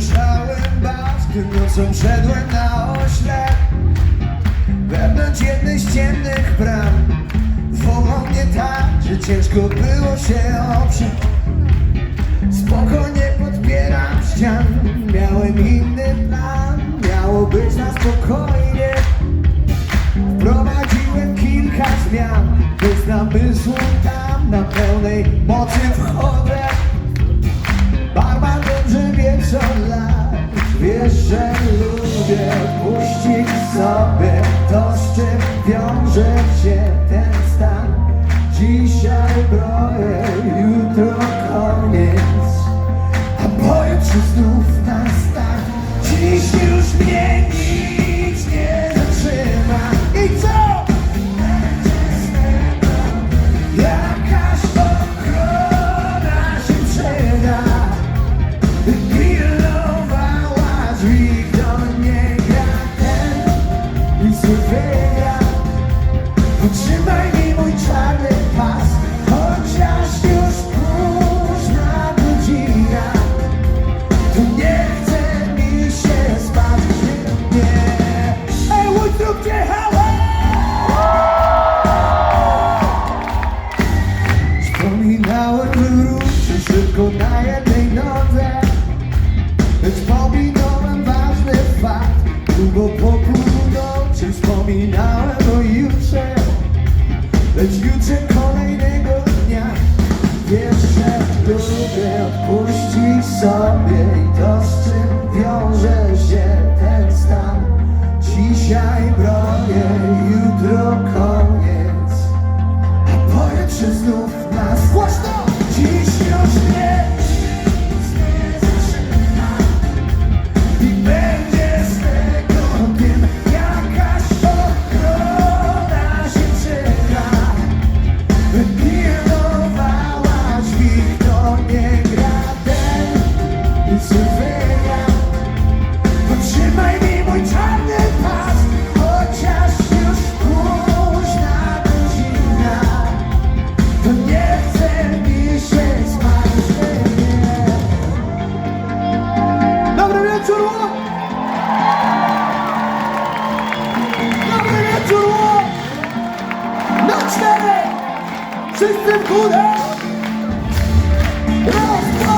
Słyszałem bawkę, nocą szedłem na oślep. Wewnątrz jednej z ciemnych bram Wołał mnie tak, że ciężko było się oprzeć. Spokojnie podpieram ścian. Miałem inny plan, miało być na spokojnie. Wprowadziłem kilka zmian. Bez namysłu tam na pełnej mocy wchodzę. çıksa be Trzymaj mi mój czarny pas that you take Wszyscy w górę! Raz,